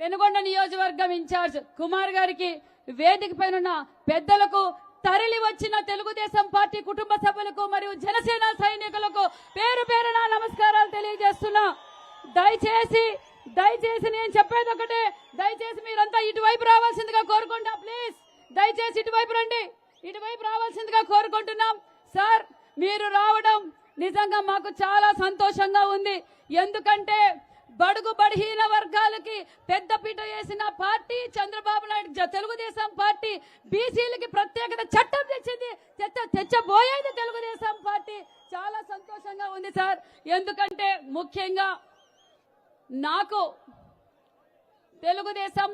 పెనుగొండ నియోజకవర్గం ఇన్ఛార్జ్ కుమార్ గారికి వేదిక పైన పెద్దలకు తరలి వచ్చిన తెలుగుదేశం పార్టీ కుటుంబ సభ్యులకు మరియు జనసేన సైనికులకు పేరు పేరున నమస్కారాలు తెలియజేస్తున్నా. దయచేసి దయచేసి నేను చెప్పేది ఒకటే. దయచేసి మీరంతా ఇటువైపు రావాల్సిందిగా కోరుకుంటా. ప్లీజ్ దయచేసి ఇటువైపు రండి. ఇటువైపు రావాల్సిందిగా కోరుకుంటున్నాం. సార్ మీరు రావడం నిజంగా మాకు చాలా సంతోషంగా ఉంది. ఎందుకంటే బడుగు బడిహీన వర్గాలకి పెద్దపీట వేసిన పార్టీ చంద్రబాబు నాయుడు జ- తెలుగుదేశం పార్టీ బీసీలకి ప్రత్యేకత చట్టం తెచ్చింది తెచ్చ తెచ్చబోయేది తెలుగుదేశం పార్టీ. చాలా సంతోషంగా ఉంది సార్. ఎందుకంటే ముఖ్యంగా నాకు తెలుగుదేశం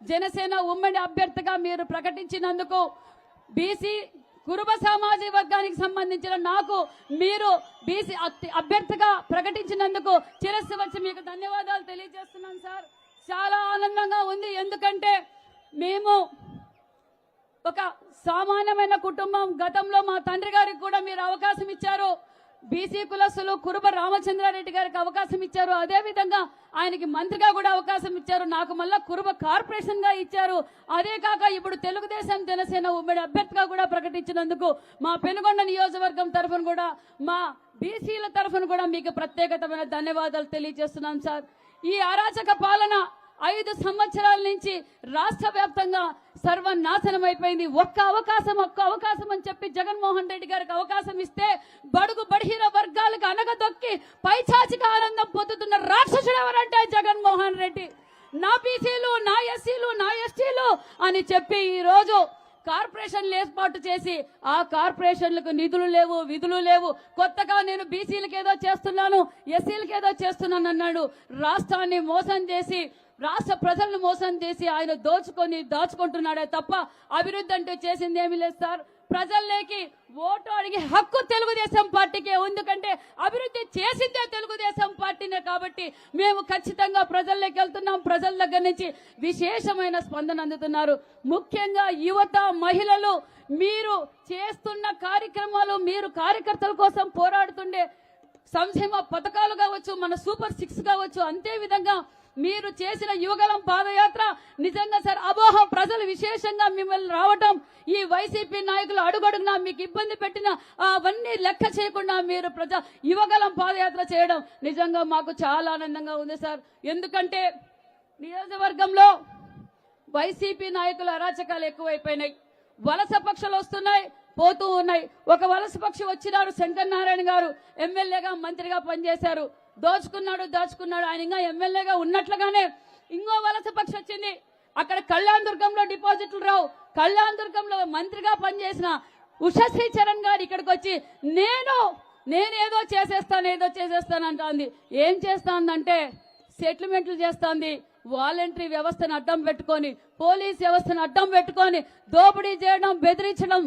జనసేన ఉమ్మడి అభ్యర్థిగా మీరు ప్రకటించినందుకు బీసీ కురుబ సామాజిక వర్గానికి సంబంధించిన నాకు మీరు బీసీ అభ్యర్థిగా ప్రకటించినందుకు చిరస్సు వచ్చి మీకు ధన్యవాదాలు తెలియజేస్తున్నాను సార్. చాలా ఆనందంగా ఉంది. ఎందుకంటే మేము ఒక సామాన్యమైన కుటుంబం. గతంలో మా తండ్రి గారికి కూడా మీరు అవకాశం ఇచ్చారు. బీసీ కులస్తులు కురుబ రామచంద్రారెడ్డి గారికి అవకాశం ఇచ్చారు. అదే విధంగా ఆయనకి మంత్రిగా కూడా అవకాశం ఇచ్చారు. నాకు మళ్ళా కురుబ కార్పొరేషన్గా ఇచ్చారు. అదే కాక ఇప్పుడు తెలుగుదేశం జనసేన ఉమ్మడి అభ్యర్థిగా కూడా ప్రకటించినందుకు మా పెనుగొండ నియోజకవర్గం తరఫున కూడా మా బీసీల తరఫున కూడా మీకు ప్రత్యేకతమైన ధన్యవాదాలు తెలియజేస్తున్నాం సార్. ఈ అరాచక పాలన ఐదు సంవత్సరాల నుంచి రాష్ట్ర వ్యాప్తంగా సర్వనాశనం అయిపోయింది. ఒక్క అవకాశం ఒక్క అవకాశం అని చెప్పి జగన్మోహన్ రెడ్డి గారికి అవకాశం ఇస్తే బడుగు బడిహీన వర్గాలకు అనగదొక్కి పైచాచిక ఆనందం పొందుతున్న రాక్షసుడు ఎవరంటే జగన్మోహన్ రెడ్డి. నా బీసీలు నా ఎస్సీలు నా ఎస్టీలు అని చెప్పి ఈ రోజు కార్పొరేషన్లు ఏర్పాటు చేసి ఆ కార్పొరేషన్లకు నిధులు లేవు విధులు లేవు. కొత్తగా నేను బీసీలకు ఏదో చేస్తున్నాను ఎస్సీలకు ఏదో చేస్తున్నాను అన్నాడు రాష్ట్రాన్ని మోసం చేసి రాష్ట్ర ప్రజలను మోసం చేసి ఆయన దోచుకొని దాచుకుంటున్నాడే తప్ప అభివృద్ధి అంటే చేసింది ఏమీ లేదు సార్. ప్రజల్లోకి ఓటు అడిగే హక్కు తెలుగుదేశం పార్టీకే ఎందుకంటే అభివృద్ధి చేసిందే తెలుగుదేశం పార్టీనే కాబట్టి మేము ఖచ్చితంగా ప్రజల్లోకి వెళ్తున్నాం. ప్రజల దగ్గర నుంచి విశేషమైన స్పందన అందుతున్నారు. ముఖ్యంగా యువత మహిళలు మీరు చేస్తున్న కార్యక్రమాలు మీరు కార్యకర్తల కోసం పోరాడుతుండే సంక్షేమ పథకాలు కావచ్చు మన సూపర్ సిక్స్ కావచ్చు అంతే విధంగా మీరు చేసిన యువగలం పాదయాత్ర నిజంగా సార్ అబోహం ప్రజలు విశేషంగా మిమ్మల్ని రావటం ఈ వైసీపీ నాయకులు అడుగడుగునా మీకు ఇబ్బంది పెట్టిన అవన్నీ లెక్క చేయకుండా మీరు ప్రజా యువగలం పాదయాత్ర చేయడం నిజంగా మాకు చాలా ఆనందంగా ఉంది సార్. ఎందుకంటే నియోజకవర్గంలో వైసీపీ నాయకుల అరాచకాలు ఎక్కువైపోయినాయి. వలస పక్షులు వస్తున్నాయి పోతూ ఉన్నాయి. ఒక వలస పక్షి వచ్చినారు శంకర్ నారాయణ గారు ఎమ్మెల్యేగా మంత్రిగా పనిచేశారు. దోచుకున్నాడు దోచుకున్నాడు. ఆయన ఇంకా ఎమ్మెల్యేగా ఉన్నట్లుగానే ఇంకో వలస పక్షి వచ్చింది. అక్కడ కళ్యాణ్ దుర్గంలో డిపాజిట్లు రావు. కళ్యాణ్ దుర్గంలో మంత్రిగా పనిచేసిన ఉషశ్రీ చరణ్ గారు ఇక్కడికి వచ్చి నేను నేనేదో చేసేస్తాను ఏదో చేసేస్తాను అంటోంది. ఏం చేస్తాందంటే సెటిల్మెంట్లు చేస్తోంది. వాలంటరీ వ్యవస్థను అడ్డం పెట్టుకొని పోలీస్ వ్యవస్థను అడ్డం పెట్టుకొని దోపిడీ చేయడం బెదిరించడం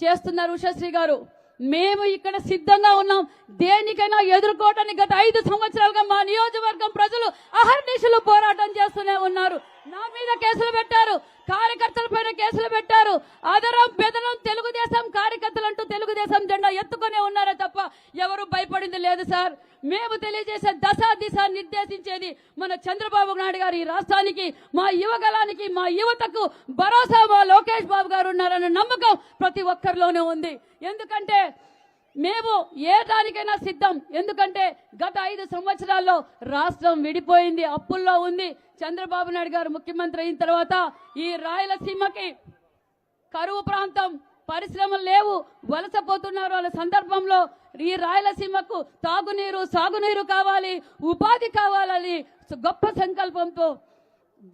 చేస్తున్నారు ఉషశ్రీ గారు. మేము ఇక్కడ సిద్ధంగా ఉన్నాం. దేనికైనా ఎదుర్కోవటానికి గత ఐదు సంవత్సరాలుగా మా నియోజకవర్గం ప్రజలు అహర్నిశలు పోరాటం చేస్తూనే ఉన్నారు. నా మీద కేసులు పెట్టారు. కార్యకర్తల పైన కేసులు పెట్టారు. అదరం బెదరం తెలుగు లేదు సార్. మేము తెలియజేసే దశ దిశ నిర్దేశించేది మన చంద్రబాబు నాయుడు గారు ఈ రాష్ట్రానికి మా యువగలానికి మా యువతకు భరోసా మా లోకేష్ బాబు గారు ఉన్నారన్న నమ్మకం ప్రతి ఒక్కరిలోనే ఉంది. ఎందుకంటే మేము ఏ దానికైనా సిద్ధం. ఎందుకంటే గత ఐదు సంవత్సరాల్లో రాష్ట్రం విడిపోయింది అప్పుల్లో ఉంది. చంద్రబాబు నాయుడు గారు ముఖ్యమంత్రి అయిన తర్వాత ఈ రాయలసీమకి కరువు ప్రాంతం పరిశ్రమలు లేవు వలసపోతున్నారు వాళ్ళ సందర్భంలో ఈ రాయలసీమకు తాగునీరు సాగునీరు కావాలి ఉపాధి కావాలని గొప్ప సంకల్పంతో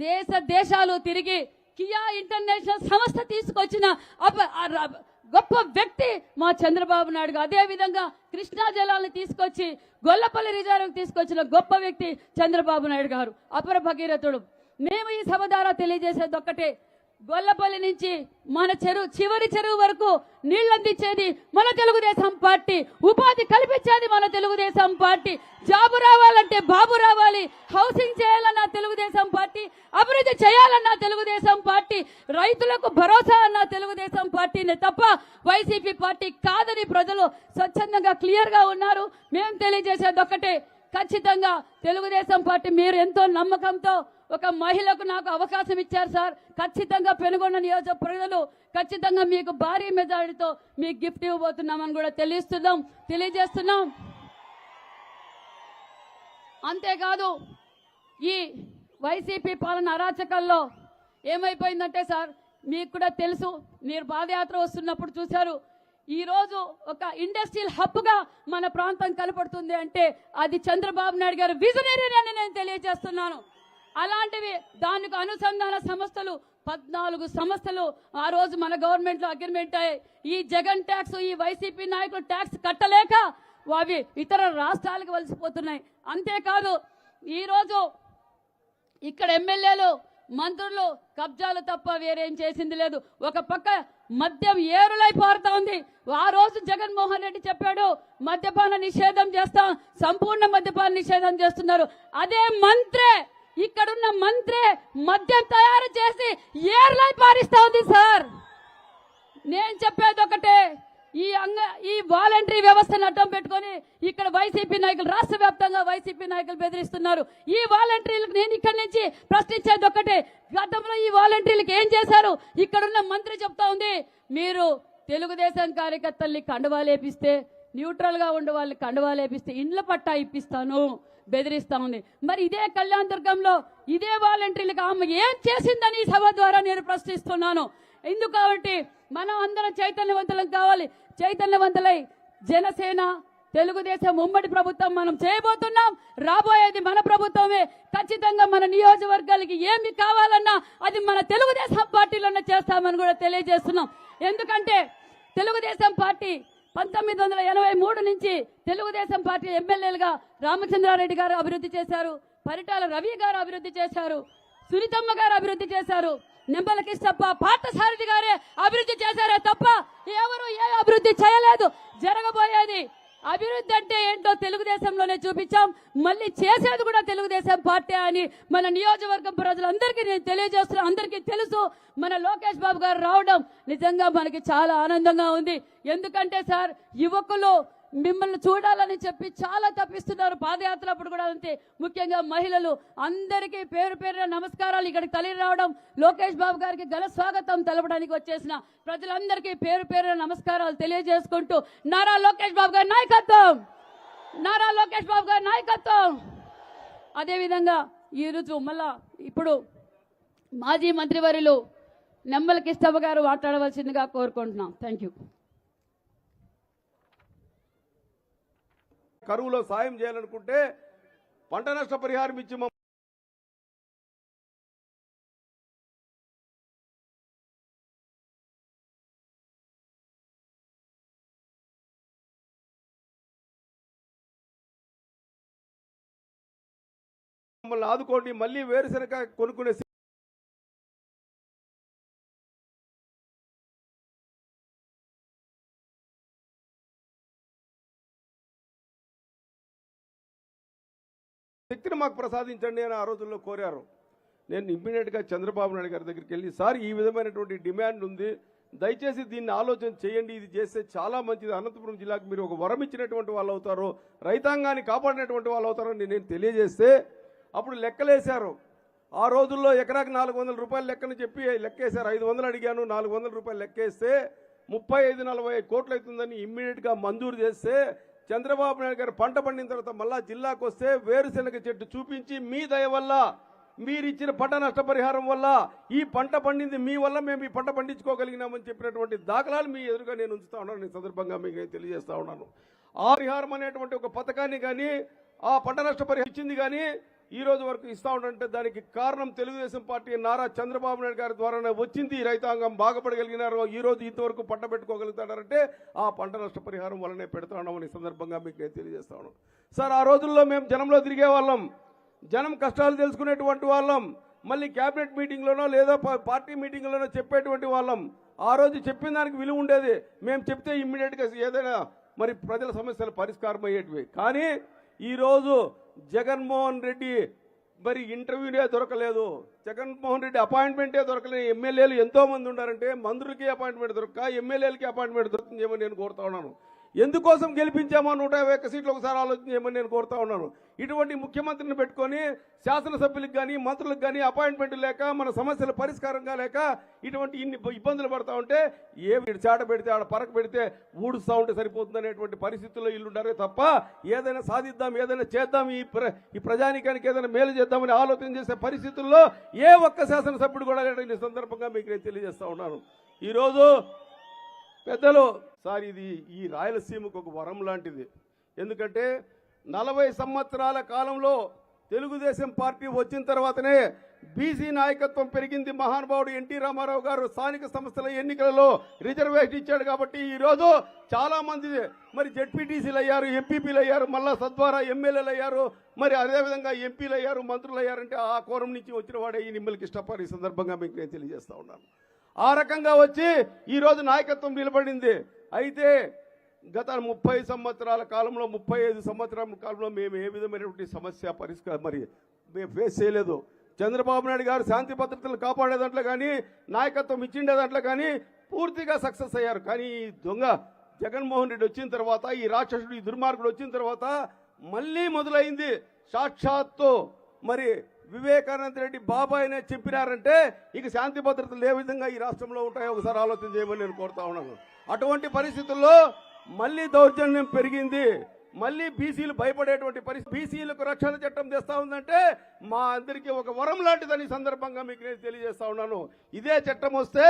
దేశ దేశాలు తిరిగి కియా ఇంటర్నేషనల్ సంస్థ తీసుకొచ్చిన గొప్ప వ్యక్తి మా చంద్రబాబు నాయుడు గారు. అదే విధంగా కృష్ణా జలాలను తీసుకొచ్చి గొల్లపల్లి రిజర్వ్ తీసుకొచ్చిన గొప్ప వ్యక్తి చంద్రబాబు నాయుడు గారు. అపర భగీరథుడు. మేము ఈ సభ ద్వారా తెలియజేసేది ఒక్కటే. గొల్లపల్లి నుంచి మన చెరువు చివరి చెరువు వరకు నీళ్ళందించేది మన తెలుగుదేశం పార్టీ. ఉపాధి కల్పించేది మన తెలుగుదేశం పార్టీ. జాబు రావాలంటే బాబు రావాలి. హౌసింగ్ చేయాలన్న తెలుగుదేశం పార్టీ. అభివృద్ధి చేయాలన్న తెలుగుదేశం పార్టీ. రైతులకు భరోసా అన్న తెలుగుదేశం పార్టీనే తప్ప వైసీపీ పార్టీ కాదని ప్రజలు స్వచ్ఛందంగా క్లియర్గా ఉన్నారు. మేము తెలియజేసేది ఒక్కటే. ఖచ్చితంగా తెలుగుదేశం పార్టీ మీరు ఎంతో నమ్మకంతో ఒక మహిళకు నాకు అవకాశం ఇచ్చారు సార్. ఖచ్చితంగా పెనుగొండ నియోజక ప్రజలు ఖచ్చితంగా మీకు భారీ మెజారిటీతో మీకు గిఫ్ట్ ఇవ్వబోతున్నామని కూడా తెలియస్తున్నాం తెలియజేస్తున్నాం. అంతేకాదు ఈ వైసీపీ పాలన అరాచకాల్లో ఏమైపోయిందంటే సార్ మీకు కూడా తెలుసు మీరు పాదయాత్ర వస్తున్నప్పుడు చూశారు. ఈరోజు ఒక ఇండస్ట్రియల్ హబ్గా మన ప్రాంతం కనపడుతుంది అంటే అది చంద్రబాబు నాయుడు గారు విజనరీ అని నేను తెలియజేస్తున్నాను. అలాంటివి దానికి అనుసంధాన సంస్థలు పద్నాలుగు సంస్థలు ఆ రోజు మన గవర్నమెంట్లో అగ్రిమెంట్ అయ్యాయి. ఈ జగన్ ట్యాక్స్ ఈ వైసీపీ నాయకులు ట్యాక్స్ కట్టలేక అవి ఇతర రాష్ట్రాలకు వలసిపోతున్నాయి. అంతేకాదు ఈరోజు ఇక్కడ ఎమ్మెల్యేలు మంత్రులు కబ్జాలు తప్ప వేరేం చేసింది లేదు. ఒక పక్క మద్యం ఏరులై పారుతా ఉంది. ఆ రోజు జగన్మోహన్ రెడ్డి చెప్పాడు మద్యపాన నిషేధం చేస్తాం సంపూర్ణ మద్యపాన నిషేధం చేస్తున్నారు. అదే మంత్రే ఇక్కడున్న మంత్రి మద్యం తయారు చేసి ఏర్లై పారిస్తా ఉంది సార్. నేను చెప్పేది ఒకటే. ఈ అంగ ఈ వాలంటరీ వ్యవస్థను అడ్డం పెట్టుకొని ఇక్కడ వైసీపీ నాయకులు రాష్ట్ర వ్యాప్తంగా వైసీపీ నాయకులు బెదిరిస్తున్నారు. ఈ వాలంటీర్లకు నేను ఇక్కడి నుంచి ప్రశ్నించేది ఒకటే. గతంలో ఈ వాలంటీర్లకు ఏం చేశారు? ఇక్కడున్న మంత్రి చెప్తా ఉంది మీరు తెలుగుదేశం కార్యకర్తల్ని కండువాలేపిస్తే న్యూట్రల్గా ఉండే వాళ్ళని కండువాలేపిస్తే ఇండ్ల పట్టా ఇప్పిస్తాను. బెదిరిస్తా ఉంది. మరి ఇదే కళ్యాణ్ దుర్గంలో ఇదే వాలంటీర్లకు ఆమె ఏం చేసిందని ఈ సభ ద్వారా నేను ప్రశ్నిస్తున్నాను. ఎందుకు కాబట్టి మనం అందరం చైతన్యవంతులం కావాలి. చైతన్యవంతులై జనసేన తెలుగుదేశం ఉమ్మడి ప్రభుత్వం మనం చేయబోతున్నాం. రాబోయేది మన ప్రభుత్వమే. ఖచ్చితంగా మన నియోజకవర్గాలకి ఏమి కావాలన్నా అది మన తెలుగుదేశం పార్టీలోనే చేస్తామని కూడా తెలియజేస్తున్నాం. ఎందుకంటే తెలుగుదేశం పార్టీ పంతొమ్మిది వందల ఎనభై మూడు నుంచి తెలుగుదేశం పార్టీ ఎమ్మెల్యేలుగా రామచంద్రారెడ్డి గారు అభివృద్ధి చేశారు పరిటాల రవి గారు అభివృద్ధి చేశారు సునీతమ్మ గారు అభివృద్ధి చేశారు నిమ్మల కిష్టప్ప పార్థసారథి గారే అభివృద్ధి చేశారే తప్ప ఎవరు ఏ అభివృద్ధి చేయలేదు. జరగబోయేది అభివృద్ధి అంటే ఏంటో తెలుగుదేశంలోనే చూపించాం. మళ్ళీ చేసేది కూడా తెలుగుదేశం పార్టీ అని మన నియోజకవర్గం ప్రజలందరికీ నేను తెలియజేస్తున్నా. అందరికీ తెలుసు. మన లోకేష్ బాబు గారు రావడం నిజంగా మనకి చాలా ఆనందంగా ఉంది. ఎందుకంటే సార్ యువకులు మిమ్మల్ని చూడాలని చెప్పి చాలా తప్పిస్తున్నారు. పాదయాత్ర అప్పుడు కూడా అంతే. ముఖ్యంగా మహిళలు అందరికీ పేరు పేరున నమస్కారాలు ఇక్కడికి తల్లి రావడం లోకేష్ బాబు గారికి ఘన స్వాగతం తెలపడానికి వచ్చేసిన ప్రజలందరికీ పేరు పేరున నమస్కారాలు తెలియజేసుకుంటూ నారా లోకేష్ బాబు గారి నాయకత్వం! నారా లోకేష్ బాబు గారి నాయకత్వం! అదేవిధంగా ఈరోజు మళ్ళా ఇప్పుడు మాజీ మంత్రివర్యులు నెమ్మల కిష్టప్ప గారు మాట్లాడవలసిందిగా కోరుకుంటున్నాం. థ్యాంక్ యూ కరువులో సాయం చేయాలనుకుంటే పంట నష్ట పరిహారం ఇచ్చి మమ్మల్ని ఆదుకోండి మళ్ళీ వేరుశనగ కొనుక్కునే శక్తిని మాకు ప్రసాదించండి అని ఆ రోజుల్లో కోరారు. నేను ఇమ్మీడియట్గా చంద్రబాబు నాయుడు గారి దగ్గరికి వెళ్ళి సార్ ఈ విధమైనటువంటి డిమాండ్ ఉంది. దయచేసి దీన్ని ఆలోచన చేయండి. ఇది చేస్తే చాలా మంచిది. అనంతపురం జిల్లాకు మీరు ఒక వరం ఇచ్చినటువంటి వాళ్ళు అవుతారు. రైతాంగాన్ని కాపాడినటువంటి వాళ్ళు అవుతారని నేను తెలియజేస్తే అప్పుడు లెక్కలేశారు. ఆ రోజుల్లో ఎకరాకి నాలుగు వందల రూపాయలు లెక్కని చెప్పి లెక్కేశారు. ఐదు వందలు అడిగాను. నాలుగు వందల రూపాయలు లెక్కేస్తే ముప్పై ఐదు నలభై కోట్లు అవుతుందని ఇమ్మీడియట్గా మంజూరు చేస్తే చంద్రబాబు నాయుడు గారు పంట పండిన తర్వాత మళ్ళా జిల్లాకు వస్తే వేరుశెనగ చెట్టు చూపించి మీ దయ వల్ల మీరు ఇచ్చిన పంట నష్టపరిహారం వల్ల ఈ పంట పండింది మీ వల్ల మేము ఈ పంట పండించుకోగలిగినామని చెప్పినటువంటి దాఖలాలు మీ ఎదురుగా నేను ఉంచుతా ఉన్నాను. ఈ సందర్భంగా మీకు నేను తెలియజేస్తా ఉన్నాను. ఆ పరిహారం అనేటువంటి ఒక పథకాన్ని కానీ ఆ పంట నష్టపరిహారం ఇచ్చింది కానీ ఈ రోజు వరకు ఇస్తా ఉండంటే దానికి కారణం తెలుగుదేశం పార్టీ నారా చంద్రబాబు నాయుడు గారి ద్వారానే వచ్చింది. రైతాంగం బాగుపడగలిగినారు ఈ రోజు ఇంతవరకు పంట పెట్టుకోగలుగుతాడారంటే ఆ పంట నష్టపరిహారం వల్లనే పెడతా ఈ సందర్భంగా మీకు నేను తెలియజేస్తా ఉన్నాను. సార్ ఆ రోజుల్లో మేము జనంలో తిరిగే వాళ్ళం జనం కష్టాలు తెలుసుకునేటువంటి వాళ్ళం. మళ్ళీ క్యాబినెట్ మీటింగ్లోనో లేదా పార్టీ మీటింగ్లోనో చెప్పేటువంటి వాళ్ళం. ఆ రోజు చెప్పిన దానికి విలువ ఉండేది. మేము చెప్తే ఇమ్మీడియట్గా ఏదైనా మరి ప్రజల సమస్యలు పరిష్కారం అయ్యేటివి కానీ ఈరోజు జగన్మోహన్ రెడ్డి మరి ఇంటర్వ్యూనే దొరకలేదు. జగన్మోహన్ రెడ్డి అపాయింట్మెంటే దొరకలేదు. ఎమ్మెల్యేలు ఎంతో మంది ఉన్నారంటే మంత్రులకి అపాయింట్మెంట్ దొరక్క ఎమ్మెల్యేలకి అపాయింట్మెంట్ దొరుకుతుందేమో నేను కోరుతా ఉన్నాను. ఎందుకోసం గెలిపించామో నూట యాభై ఒక్క సీట్లు ఒకసారి ఆలోచన చేయమని నేను కోరుతా ఉన్నాను. ఇటువంటి ముఖ్యమంత్రిని పెట్టుకొని శాసనసభ్యులకు కానీ మంత్రులకు కానీ అపాయింట్మెంట్ లేక మన సమస్యల పరిష్కారంగా లేక ఇటువంటి ఇన్ని ఇబ్బందులు పడతా ఉంటే ఏ వీడు చాట పెడితే ఆడ పరక పెడితే ఊడుస్తూ ఉంటే సరిపోతుంది అనేటువంటి పరిస్థితుల్లో ఇల్లుంటారే తప్ప ఏదైనా సాధిద్దాం ఏదైనా చేద్దాం ఈ ప్ర ఈ ప్రజానికానికి ఏదైనా మేలు చేద్దామని ఆలోచన చేసే పరిస్థితుల్లో ఏ ఒక్క శాసనసభ్యుడు కూడా ఈ సందర్భంగా మీకు నేను తెలియజేస్తా ఉన్నాను. ఈరోజు పెద్దలు. సార్ ఇది ఈ రాయలసీమకు ఒక వరం లాంటిది. ఎందుకంటే నలభై సంవత్సరాల కాలంలో తెలుగుదేశం పార్టీ వచ్చిన తర్వాతనే బీసీ నాయకత్వం పెరిగింది. మహానుభావుడు ఎన్టీ రామారావు గారు స్థానిక సంస్థల ఎన్నికలలో రిజర్వేషన్ ఇచ్చాడు కాబట్టి ఈరోజు చాలా మంది మరి జెడ్పీటీసీలు అయ్యారు ఎంపీపీలు అయ్యారు మళ్ళా సద్వారా ఎమ్మెల్యేలు అయ్యారు మరి అదేవిధంగా ఎంపీలు అయ్యారు మంత్రులు అయ్యారంటే ఆ కోరం నుంచి వచ్చిన వాడే ఈ నిమ్మలకి ఇష్టపడి ఈ సందర్భంగా మీకు నేను తెలియజేస్తా ఉన్నాను. ఆ రకంగా వచ్చి ఈరోజు నాయకత్వం నిలబడింది. అయితే గత ముప్పై సంవత్సరాల కాలంలో ముప్పై ఐదు సంవత్సరాల కాలంలో మేము ఏ విధమైనటువంటి సమస్య పరిష్కారం మరి మేము ఫేస్ చేయలేదు. చంద్రబాబు నాయుడు గారు శాంతి భద్రతలు కాపాడే దాంట్లో కానీ నాయకత్వం ఇచ్చిండే దాంట్లో కానీ పూర్తిగా సక్సెస్ అయ్యారు. కానీ ఈ దొంగ జగన్మోహన్ రెడ్డి వచ్చిన తర్వాత ఈ రాక్షసుడు ఈ దుర్మార్గుడు వచ్చిన తర్వాత మళ్ళీ మొదలైంది. సాక్షాత్తు మరి వివేకానంద రెడ్డి బాబాయ్ చెప్పినారంటే ఇక శాంతి భద్రతలు ఏ విధంగా ఈ రాష్ట్రంలో ఉంటాయో ఒకసారి ఆలోచన చేయమని నేను కోరుతా ఉన్నాను. అటువంటి పరిస్థితుల్లో మళ్ళీ దౌర్జన్యం పెరిగింది. మళ్ళీ బీసీలు భయపడేటువంటి పరిస్థితి. బీసీలకు రక్షణ చట్టం తెస్తా ఉందంటే మా అందరికీ ఒక వరం లాంటిదని సందర్భంగా మీకు నేను తెలియజేస్తా ఉన్నాను. ఇదే చట్టం వస్తే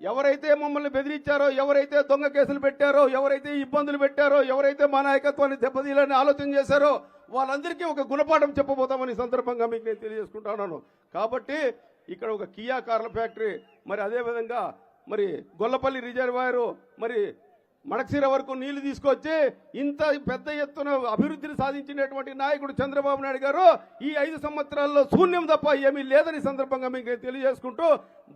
ఎవరైతే మమ్మల్ని బెదిరించారో ఎవరైతే దొంగ కేసులు పెట్టారో ఎవరైతే ఇబ్బందులు పెట్టారో ఎవరైతే మా నాయకత్వాన్ని దెబ్బతీయాలని ఆలోచన చేశారో వాళ్ళందరికీ ఒక గుణపాఠం చెప్పబోతామని సందర్భంగా మీకు నేను తెలియజేసుకుంటున్నాను. కాబట్టి ఇక్కడ ఒక కియా కార్ల ఫ్యాక్టరీ మరి అదేవిధంగా మరి గొల్లపల్లి రిజర్వాయరు మరి మడక్సీర వరకు నీళ్ళు తీసుకొచ్చి ఇంత పెద్ద ఎత్తున అభివృద్ధిని సాధించినటువంటి నాయకుడు చంద్రబాబు నాయుడు గారు ఈ ఐదు సంవత్సరాల్లో శూన్యం తప్ప ఏమీ లేదని సందర్భంగా మీకు తెలియజేసుకుంటూ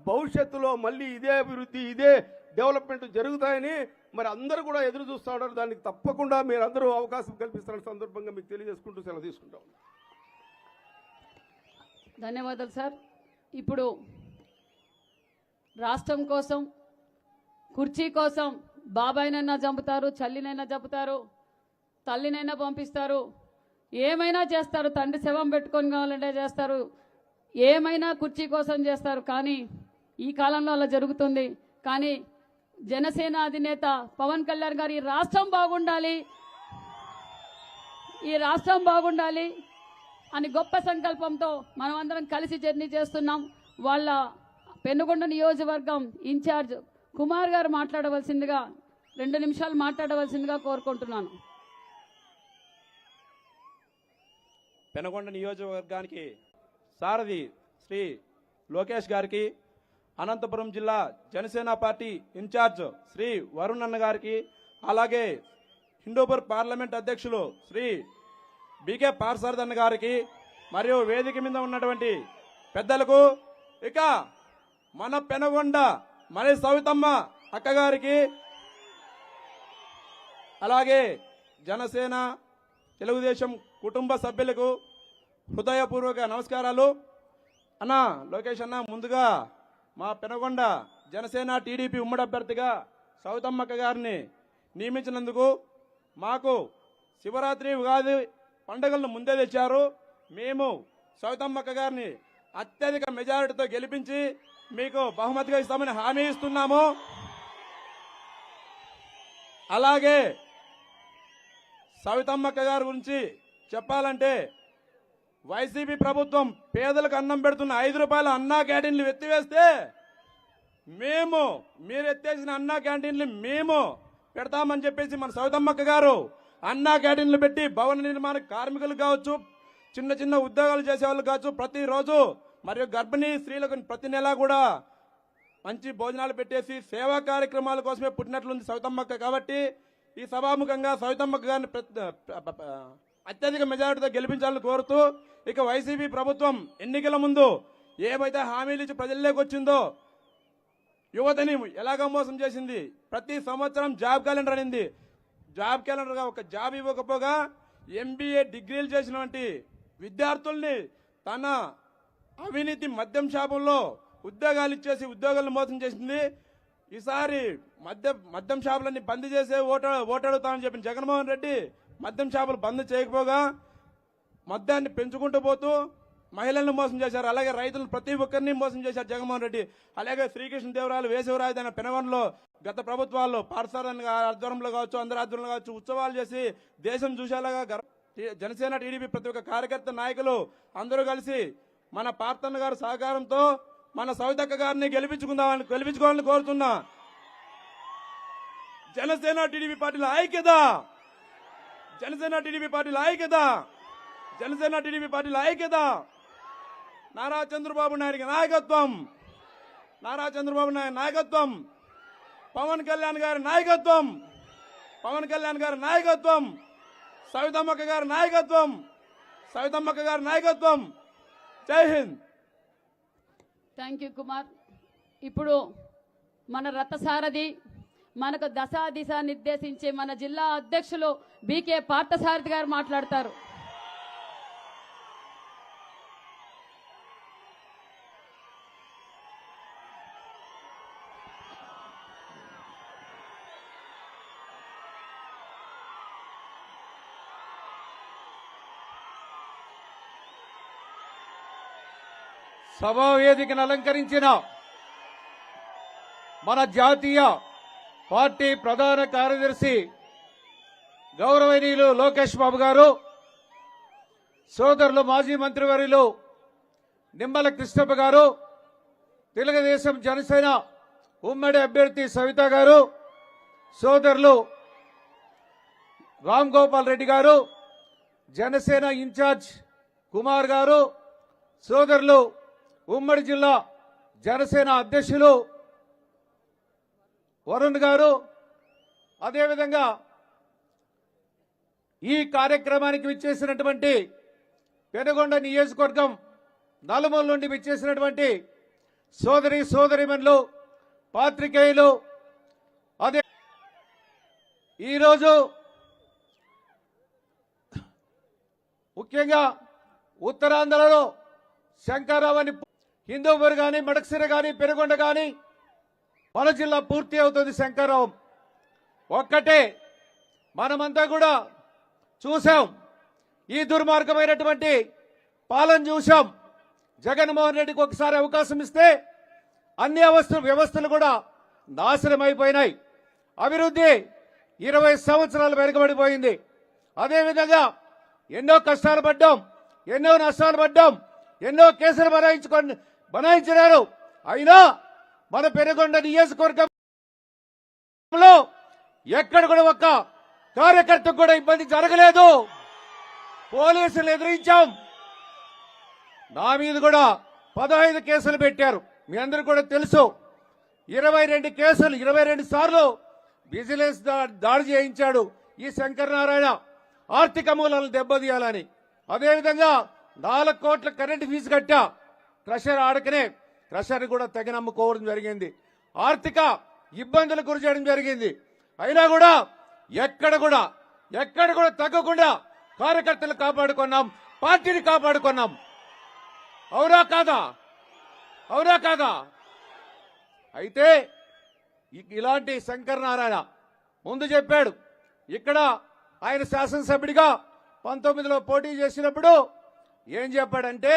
భవిష్యత్తులో మళ్ళీ ఇదే అభివృద్ధి ఇదే డెవలప్మెంట్ జరుగుతాయని మరి అందరూ కూడా ఎదురు చూస్తూ ఉన్నారు. దానికి తప్పకుండా మీరు అందరూ అవకాశం కల్పిస్తున్న సందర్భంగా మీకు తెలియజేసుకుంటూ సెలవు తీసుకుంటాం ధన్యవాదాలు సార్. ఇప్పుడు రాష్ట్రం కోసం కుర్చీ కోసం బాబాయినైనా చంపుతారు చల్లినైనా చంపుతారు తల్లినైనా పంపిస్తారు. ఏమైనా చేస్తారు తండ్రి శవం పెట్టుకొని కావాలంటే చేస్తారు. ఏమైనా కుర్చీ కోసం చేస్తారు. కానీ ఈ కాలంలో అలా జరుగుతుంది. కానీ జనసేన అధినేత పవన్ కళ్యాణ్ గారు ఈ రాష్ట్రం బాగుండాలి. ఈ రాష్ట్రం బాగుండాలి అని గొప్ప సంకల్పంతో మనం అందరం కలిసి జర్నీ చేస్తున్నాం. వాళ్ళ పెనుగొండ నియోజకవర్గం ఇన్ఛార్జ్ కుమార్ గారు మాట్లాడవలసిందిగా రెండు నిమిషాలు మాట్లాడవలసిందిగా కోరుకుంటున్నాను. పెనగొండ నియోజకవర్గానికి సారథి శ్రీ లోకేష్ గారికి అనంతపురం జిల్లా జనసేన పార్టీ ఇన్ఛార్జ్ శ్రీ వరుణ్ అన్న గారికి అలాగే హిందూపూర్ పార్లమెంట్ అధ్యక్షులు శ్రీ బీకే పార్సారథ్ అన్న గారికి మరియు వేదిక మీద ఉన్నటువంటి పెద్దలకు ఇక మన పెనగొండ మరి సవితమ్మ అక్కగారికి అలాగే జనసేన తెలుగుదేశం కుటుంబ సభ్యులకు హృదయపూర్వక నమస్కారాలు. అన్న లోకేష్ అన్న ముందుగా మా పెనగొండ జనసేన టీడీపీ ఉమ్మడి అభ్యర్థిగా సౌతమ్మక్క గారిని నియమించినందుకు మాకు శివరాత్రి ఉగాది పండుగలను ముందే తెచ్చారు. మేము సౌతమ్మక్క గారిని అత్యధిక మెజారిటీతో గెలిపించి మీకు బహుమతిగా ఇస్తామని హామీ ఇస్తున్నాము. అలాగే సవితమ్మక్క గారి గురించి చెప్పాలంటే వైసీపీ ప్రభుత్వం పేదలకు అన్నం పెడుతున్న ఐదు రూపాయల అన్నా క్యాంటీన్లు ఎత్తివేస్తే మేము మీరు ఎత్తేసిన అన్నా క్యాంటీన్లు మేము పెడతామని చెప్పేసి మన సౌతమ్మక్క గారు అన్నా క్యాంటీన్లు పెట్టి భవన నిర్మాణ కార్మికులు కావచ్చు చిన్న చిన్న ఉద్యోగాలు చేసే వాళ్ళు కావచ్చు ప్రతిరోజు మరియు గర్భిణీ స్త్రీలకు ప్రతి నెల కూడా మంచి భోజనాలు పెట్టేసి సేవా కార్యక్రమాల కోసమే పుట్టినట్లుంది సౌతమ్మక్క కాబట్టి ఈ సభాముఖంగా సౌతమ్మక్క గారిని అత్యధిక మెజారిటీతో గెలిపించాలని కోరుతూ ఇక వైసీపీ ప్రభుత్వం ఎన్నికల ముందు ఏవైతే హామీలు ఇచ్చి ప్రజల్లోకి వచ్చిందో యువతని ఎలాగ మోసం చేసింది? ప్రతి సంవత్సరం జాబ్ క్యాలెండర్ అనింది. జాబ్ క్యాలెండర్గా ఒక జాబ్ ఇవ్వకపోగా ఎంబీఏ డిగ్రీలు చేసినటువంటి విద్యార్థుల్ని తన అవినీతి మద్యం షాపుల్లో ఉద్యోగాలు ఇచ్చేసి ఉద్యోగాలను మోసం చేసింది. ఈసారి మద్య మద్యం షాపులన్నీ బంద్ చేసే ఓట ఓటాడుతామని చెప్పిన జగన్మోహన్ రెడ్డి మద్యం షాపులు బంద్ చేయకపోగా మద్యాన్ని పెంచుకుంటూ పోతూ మహిళలను మోసం చేశారు. అలాగే రైతులను ప్రతి ఒక్కరిని మోసం చేశారు జగన్మోహన్ రెడ్డి. అలాగే శ్రీకృష్ణదేవరాయలు వేసవరాజధాని పెనవన్లో గత ప్రభుత్వాల్లో పాఠశాల ఆధ్వర్యంలో కావచ్చు అందరి ఆధ్వర్యంలో కావచ్చు ఉత్సవాలు చేసి దేశం చూసేలాగా జనసేన టీడీపీ ప్రతి ఒక్క కార్యకర్త నాయకులు అందరూ కలిసి మన పార్తన్న గారి సహకారంతో మన సవితక్క గారిని గెలిపించుకుందామని గెలిపించుకోవాలని కోరుతున్నా. జనసేన టీడీపీ పార్టీల ఐక్యత జనసేన టీడీపీ పార్టీల ఐక్యత జనసేన టీడీపీ పార్టీల ఐక్యత నారా చంద్రబాబు నాయుడికి నాయకత్వం. నారా చంద్రబాబు నాయుడు నాయకత్వం. పవన్ కళ్యాణ్ గారి నాయకత్వం. పవన్ కళ్యాణ్ గారి నాయకత్వం. సవితమ్మక్క గారి నాయకత్వం. సవితమ్మక్క గారి నాయకత్వం. జై హింద్. థ్యాంక్ యూ కుమార్ ఇప్పుడు మన రథసారథి మనకు దశా దిశ నిర్దేశించే మన జిల్లా అధ్యక్షులు బీకే పార్థసారథి గారు మాట్లాడతారు. సభా వేదికను అలంకరించిన మన జాతీయ పార్టీ ప్రధాన కార్యదర్శి గౌరవనీయులు లోకేష్ బాబు గారు సోదరులు మాజీ మంత్రివర్యులు నిమ్మల కృష్ణప్ప గారు తెలుగుదేశం జనసేన ఉమ్మడి అభ్యర్థి సవిత గారు సోదరులు రామ్ గోపాల్ రెడ్డి గారు జనసేన ఇన్ఛార్జ్ కుమార్ గారు సోదరులు ఉమ్మడి జిల్లా జనసేన అధ్యక్షులు వరుణ్ గారు అదేవిధంగా ఈ కార్యక్రమానికి విచ్చేసినటువంటి పెనుగొండ నియోజకవర్గం నలుమూల నుండి విచ్చేసినటువంటి సోదరి సోదరిమణులు పాత్రికేయులు అదే ఈరోజు ముఖ్యంగా ఉత్తరాంధ్రలో శంకరావు అని హిందూపూర్ కానీ మడక్సిర కానీ పెనుగొండ కానీ మన జిల్లా పూర్తి అవుతుంది శంకరావు ఒక్కటే మనమంతా కూడా చూసాం ఈ దుర్మార్గమైనటువంటి పాలన చూసాం జగన్మోహన్ రెడ్డికి ఒకసారి అవకాశం ఇస్తే అన్ని అవస్థ వ్యవస్థలు కూడా నాశనం అయిపోయినాయి అభివృద్ధి ఇరవై సంవత్సరాలు వెనుకబడిపోయింది. అదేవిధంగా ఎన్నో కష్టాలు పడ్డాం ఎన్నో నష్టాలు పడ్డాం ఎన్నో కేసులు బనాయించుకొని బనాయించినారు. అయినా మన పెనుగొండ నియోజకవర్గంలో ఎక్కడ కూడా ఒక్క కార్యకర్తకు కూడా ఇబ్బంది జరగలేదు. పోలీసులు ఎదిరించాం. నా మీద కూడా పదహైదు కేసులు పెట్టారు. మీ అందరూ కూడా తెలుసు. ఇరవై రెండు కేసులు ఇరవై రెండు సార్లు విజిలెన్స్ దాడి చేయించాడు ఈ శంకరనారాయణ. ఆర్థిక మూలాలను దెబ్బతీయాలని. అదేవిధంగా నాలుగు కోట్ల కరెంటు ఫీజు కట్టా క్రషర్ ఆడకనే క్రషర్ కూడా తెగనమ్ముకోవడం జరిగింది. ఆర్థిక ఇబ్బందులకు గురి చేయడం జరిగింది. అయినా కూడా ఎక్కడ కూడా ఎక్కడ కూడా తగ్గకుండా కార్యకర్తలు కాపాడుకున్నాం పార్టీని కాపాడుకున్నాం. అవునా కాదా? అవునా కాదా? అయితే ఇలాంటి శంకర్ నారాయణ ముందు చెప్పాడు ఇక్కడ ఆయన శాసనసభ్యుడిగా పంతొమ్మిదిలో పోటీ చేసినప్పుడు ఏం చెప్పాడంటే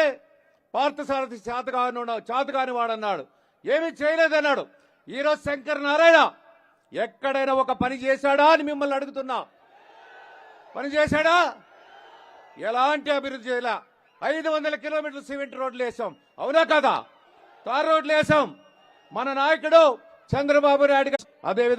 పార్థసారథి చేతగాను చేతగాని వాడన్నాడు ఏమీ చేయలేదన్నాడు. ఈరోజు శంకర్ నారాయణ ఎక్కడైనా ఒక పని చేశాడా అని మిమ్మల్ని అడుగుతున్నా. పని చేశాడా? ఎలాంటి అభివృద్ధి చేయలే. ఐదు వందల కిలోమీటర్ల సిమెంట్ రోడ్లు వేసాం అవునా కదా? తార్ రోడ్లు వేసాం మన నాయకుడు చంద్రబాబు నాయుడు అదే అదేవిధంగా